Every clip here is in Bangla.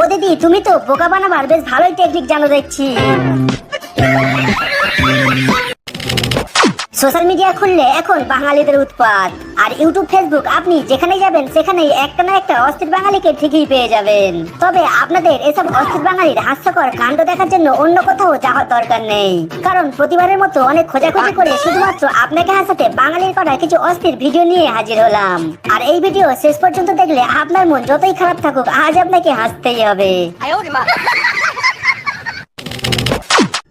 ও দিদি তুমি তো বোকা বানাবার বেশ ভালোই টেকনিক জানো দেখছি। সোশ্যাল মিডিয়া খুললে এখন বাঙালিদের উৎপাত। আর ইউটিউব, ফেসবুক, আপনি যেখানে যাবেন, সেখানেই একটা না একটা অস্থির বাঙালিকে ঠিকই পেয়ে যাবেন। তবে আপনাদের এসব অস্থির বাঙালির হাস্যকর কাণ্ড দেখার জন্য অন্য কোথাও যাওয়ার দরকার নেই। কারণ প্রতিবারের মতো অনেক খোঁজাখুঁজি করে শুধুমাত্র আপনাকে হাসাতে বাঙালির করা কিছু অস্থির ভিডিও নিয়ে হাজির হলাম। আর এই ভিডিও শেষ পর্যন্ত দেখলে আপনার মন যতই খারাপ থাকুক, আজ আপনাকে হাসতেই হবে।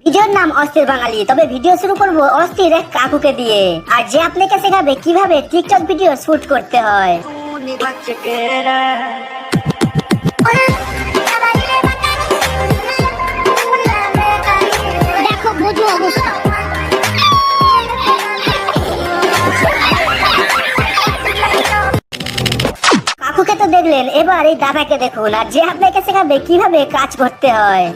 ভিডিওর নাম অস্থির বাঙালি তবে ভিডিও শুরু করব অস্থির এক কাকুকে দিয়ে। আর যে আপনাকে শেখাবে কীভাবে টিকটক ভিডিও শুট করতে হয়। দেখো বোঝো অবস্থা। কাকুকে তো দেখলেন এবার এই দাদাকে দেখুন আর যে আপনাকে শেখাবে কীভাবে কাজ করতে হয়।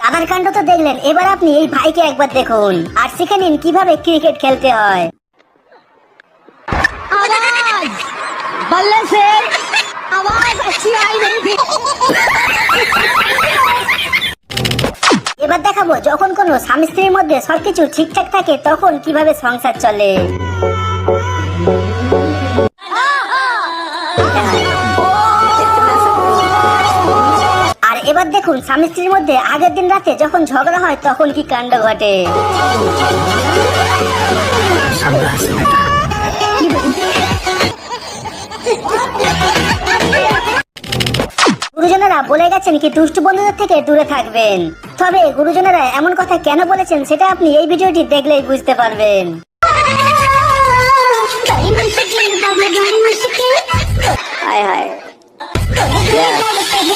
দাদার কাণ্ড তো দেখলেন এবার আপনি এই ভাইকে একবার দেখুন আর শিখে নিন কিভাবে ক্রিকেট খেলতে হয় आवाज बल्ले से आवाज अच्छी आई नहीं थी এবার দেখাবো যখন কোনো স্বামী স্ত্রীর মধ্যে সবকিছু ঠিকঠাক থাকে তখন কিভাবে সংসার চলে এবার দেখুন স্বামী স্ত্রীর মধ্যে আগের দিন রাতে যখন ঝগড়া হয় তখন কি কাণ্ড ঘটে? গুরুজনেরা বলে গেছেন কি দুষ্ট বন্ধুদের থেকে দূরে থাকবেন। তবে গুরুজনেরা এমন কথা কেন বলেছেন সেটা আপনি এই ভিডিওটি দেখলেই বুঝতে পারবেন। হায় হায়।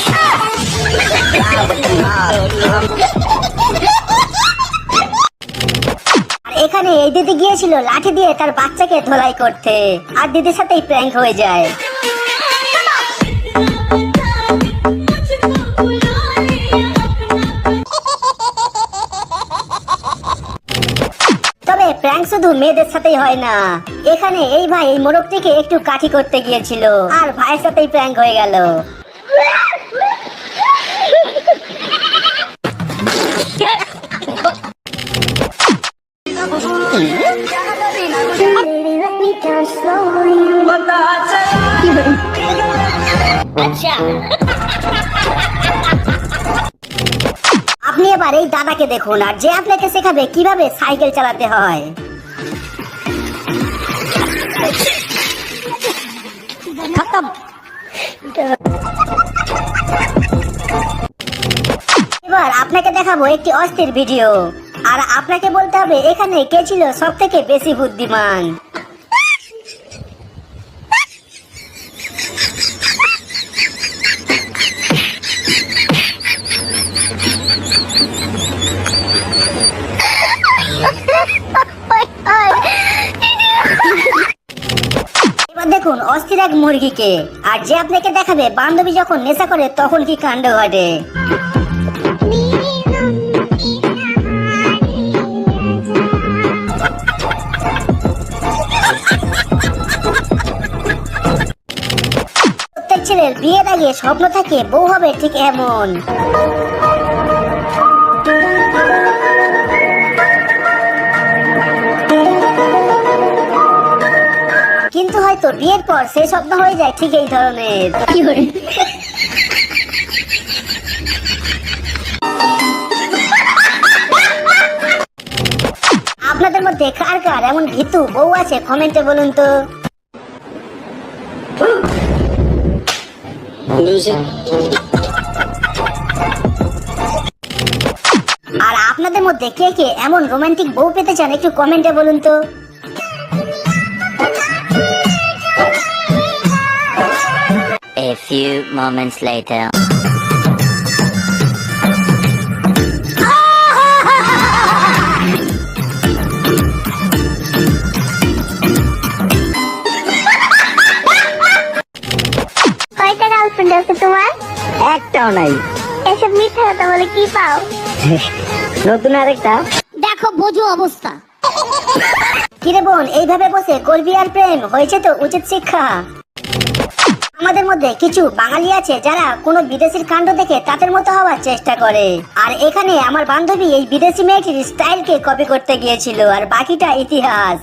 হ্যাঁ। এখানে এই দিদি গিয়েছিল, লাঠি দিয়ে তার বাচ্চাকে ধোলাই করতে। আর দিদির সাথেই প্র্যাঙ্ক হয়ে যায়। তবে প্র্যাঙ্ক শুধু মেয়েদের সাথেই হয় না। এখানে এই ভাই এই মোরগটিকে একটু কাঠি করতে গিয়েছিল, আর ভাইয়ের সাথেই প্র্যাঙ্ক হয়ে গেল। আপনি এবার এই দাদাকে দেখুন আর যে আপনাকে শেখাবে কীভাবে সাইকেল চালাতে হয়। এবার আপনাকে দেখাবো একটি অস্থির ভিডিও। আর আপনাকে বলতে হবে, এখানে কে ছিল সব থেকে বেশি বুদ্ধিমান? দেখুন, অস্থির এক মুরগিকে। আর যে আপনাকে দেখাবে, বান্ধবী যখন নেশা করে, তখন কি কাণ্ড ঘটে? ছেলের বিয়ের আগে স্বপ্ন থাকে বউ হবে ঠিক এমন। কিন্তু হয়তো বিয়ের পর সেই স্বপ্ন হয়ে যায় ঠিক এই ধরনের। আপনাদের মধ্যে কার কার এমন ভীতু বউ আছে? কমেন্টে বলুন তো। আর আপনাদের মধ্যে কে কে এমন রোমান্টিক বউ পেতে চান একটু কমেন্টে বলুন তো A few moments later. একটাও নাই। এসব মিথ্যা কথা বলে কি পাও? নতুন আরেকটা। দেখো বোঝো অবস্থা। কিরে বোন এইভাবে বসে করবি আর প্রেম? হয়েছে তো উচিত শিক্ষা। আমাদের মধ্যে কিছু বাঙালি আছে যারা কোনো বিদেশির কাণ্ড দেখে তাদের মতো হওয়ার চেষ্টা করে। আর এখানে আমার বান্ধবী এই বিদেশি মেয়েটির স্টাইলকে কপি করতে গিয়েছিল আর বাকিটা ইতিহাস।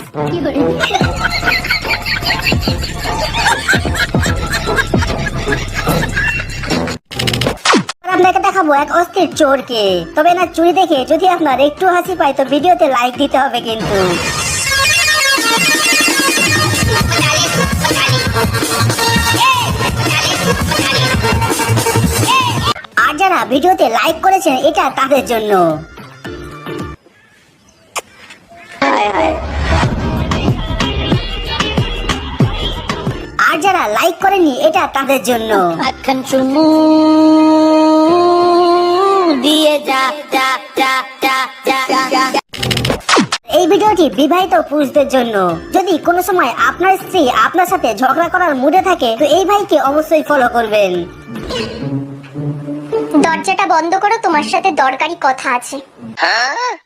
আপনাকে দেখাবো এক অস্থির চোরকে। তবে না, চুরি দেখে যদি আপনার একটু হাসি পায়, তো ভিডিওতে লাইক দিতে হবে কিন্তু। আর যারা ভিডিওতে লাইক করেছেন, এটা তাদের জন্য। আর যারা লাইক করেনি এটা তাদের জন্য। ভিডিওটি বিবাহিত পুরুষদের জন্য। যদি কোনো সময় আপনার স্ত্রী আপনার সাথে ঝগড়া করার মুডে থাকে তো এই ভাইকে অবশ্যই ফলো করবেন। দরজাটা বন্ধ করো তোমার সাথে দরকারি কথা আছে। বাঙালি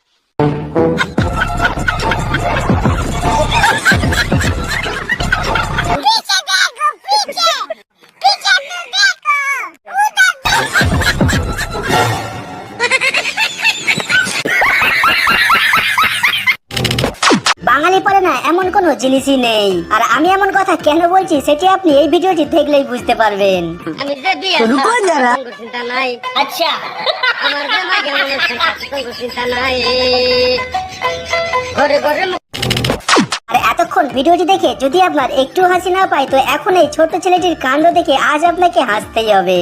কোনো জিনিসই নেই। আর আমি এমন কথা কেন বলছি সেটি আপনি এই ভিডিওটি দেখলেই বুঝতে পারবেন। আচ্ছা। আর এতক্ষণ ভিডিওটি দেখে যদি আপনার একটু হাসি না পায় তো এখন এই ছোট ছেলেটির কাণ্ড দেখে আজ আপনাকে হাসতেই হবে।